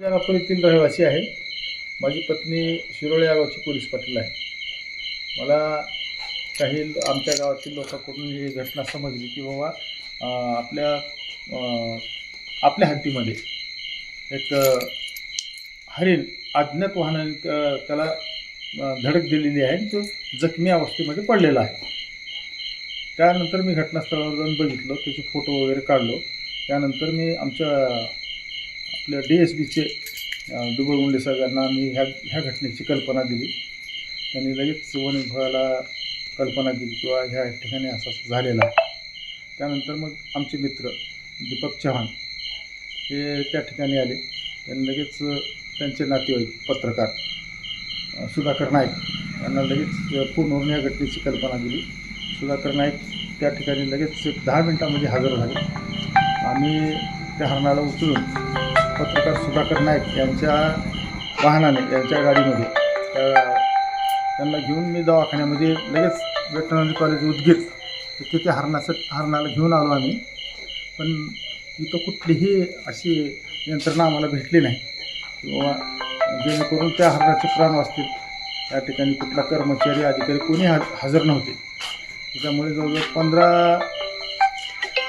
नागपुरातील रहिवासी आहे. माझी पत्नी शिरोळे या गावची पोलीस पाटील आहे. मला काही आमच्या गावातील लोकांकडून ही घटना समजली की बाबा आपल्या आपल्या हद्दीमध्ये एक हरिण अज्ञात वाहनाने त्याला धडक दिलेली आहे आणि तो जखमी अवस्थेमध्ये पडलेला आहे. त्यानंतर मी घटनास्थळावर जाऊन बघितलं त्याचे फोटो वगैरे काढलो. त्यानंतर मी आमच्या आपल्या डी एस बीचे दुबळ मुंडे साहेबांना मी ह्या ह्या घटनेची कल्पना दिली. त्यांनी लगेच वन विभागाला कल्पना दिली किंवा ह्या ठिकाणी असं झालेला. आहे त्यानंतर मग आमचे मित्र दीपक चव्हाण हे त्या ठिकाणी आले. त्यांनी लगेच त्यांचे नातेवाईक पत्रकार सुधाकर नाईक यांना लगेच फोनवरून या घटनेची कल्पना दिली. सुधाकर नाईक त्या ठिकाणी लगेच एक दहा मिनटामध्ये हजर झाले. आम्ही त्या हरणाला उचलून पत्रकार सुधाकर नाईक यांच्या वाहनाने यांच्या गाडीमध्ये. त्यांना घेऊन मी दवाखान्यामध्ये लगेच वेटनरी कॉलेज उदगीर तर तिथे हरणाचं हरणाला घेऊन आलो आम्ही. पण इथं कुठलीही अशी यंत्रणा आम्हाला भेटली नाही. किंवा जेणेकरून त्या हरणाचे प्राण वाचतील. त्या ठिकाणी कुठला कर्मचारी अधिकारी कोणी हजर नव्हते. त्याच्यामुळे जवळजवळ पंधरा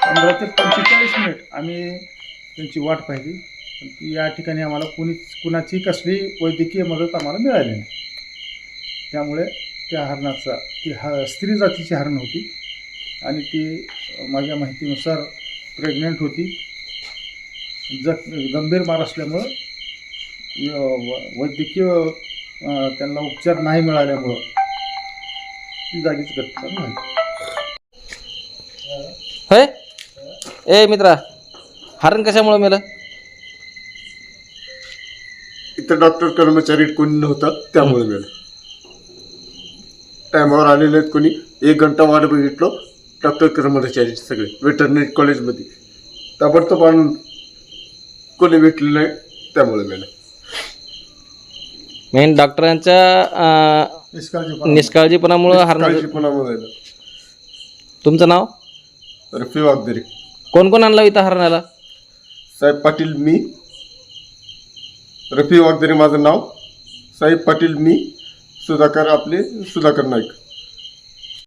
पंधरा ते पंचेचाळीस मिनिट आम्ही त्यांची वाट पाहिली. पण ती या ठिकाणी आम्हाला कोणीच कुणाची कसली वैद्यकीय मदत आम्हाला मिळाली नाही. त्यामुळे त्या हरणाचा ती ह स्त्री जातीची हरण होती आणि ती माझ्या माहितीनुसार प्रेग्नंट होती. जख गंभीर मार असल्यामुळं व- वैद्यकीय त्यांना उपचार नाही मिळाल्यामुळं ती जागीच घटना झाली. ए मित्रा हरण कशामुळं मेलं? इथं डॉक्टर कर्मचारी कोणी नव्हता त्यामुळे वेळ टायमावर आलेले आहेत कोणी. एक घंटा वाट बघितलो डॉक्टर कर्मचारी सगळे वेटरनरी कॉलेजमध्ये ताबडतोब आणून कोणी भेटले नाही त्यामुळे वेळ मेन डॉक्टरांच्या निष्काळजीपणा निष्काळजीपणामुळं. हरण काळजीपणामुळे झालं. तुमचं नाव? रफी वागदरे कोण कोण आणलं इथं हरणाला साहेब पाटील मी रफी वागदरे माझं नाव साहेब पाटील मी सुधाकर आपले सुधाकर नाईक.